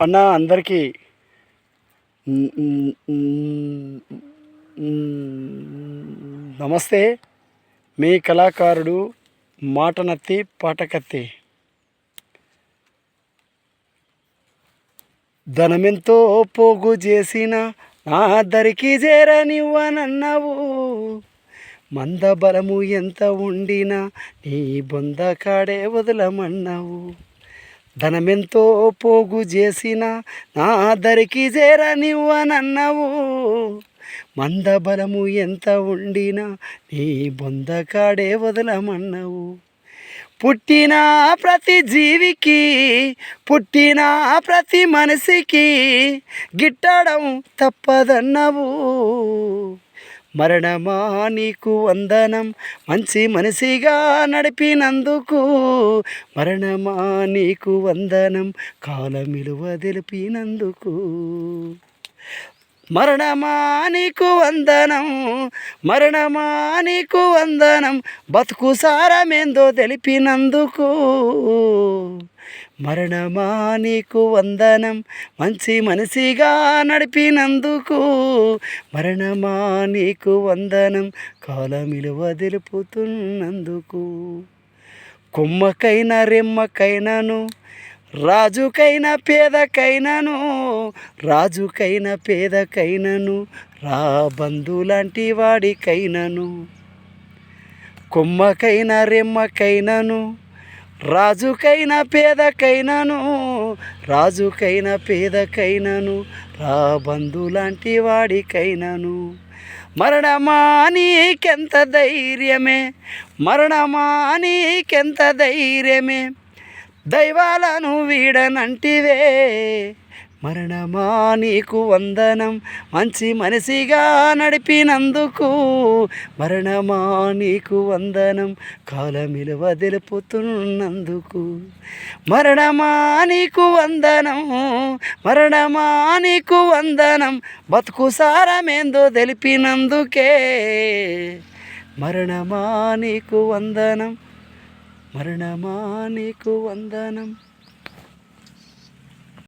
అన్న అందరికీ నమస్తే. మీ కళాకారుడు మాటనత్తి పాటకత్తి. ధనమెంతో పోగు చేసిన నా దరికి చేరనివ్వనన్నావు. మంద బలము ఎంత ఉండినా నీ బొంద కాడే వదలమన్నావు. ధనమెంతో పోగు చేసిన నా దరికి చేరనివ్వనన్నవు మంద బలము ఎంత ఉండినా నీ బొందకాడే వదలమన్నవు. పుట్టిన ప్రతి జీవికి పుట్టిన ప్రతి మనిషికి గిట్టడం తప్పదన్నవు. మరణమా నీకు వందనం? మంచి మనిషిగా నడిపినందుకు మరణమా నీకు వందనం? కాలమిలువ తెలిపినందుకు మరణమా నీకు వందనం? మరణమా నీకు వందనం? బతుకు సారమేందో తెలిపినందుకు మరణమా నీకు వందనం మంచి మనిషిగా నడిపినందుకు. మరణమా నీకు వందనం కాలమిలువ తెలుపుతున్నందుకు. కొమ్మకైన రెమ్మకైనను రాజుకైన పేదకైనను రాజుకైన పేదకైనను రా బంధు లాంటి వాడికైనను. కొమ్మకైన రెమ్మకైనను రాజుకైనా పేదకైనాను రాజుకైన పేదకైనాను రా బంధులాంటి వాడికైనాను. మరణమా నీకెంత ధైర్యమే మరణమా నీకెంత ధైర్యమే దైవాలను వీడనంటివే. మరణమా నీకు వందనం. మంచి మనిషిగా నడిపినందుకు మరణమా నీకు వందనం. కాలమిలువ తెలుపుతున్నందుకు మరణమా నీకు వందనం. మరణమా నీకు వందనం. బతుకు సారమేందో తెలిపినందుకే మరణమా నీకు వందనం. మరణమా నీకు వందనం.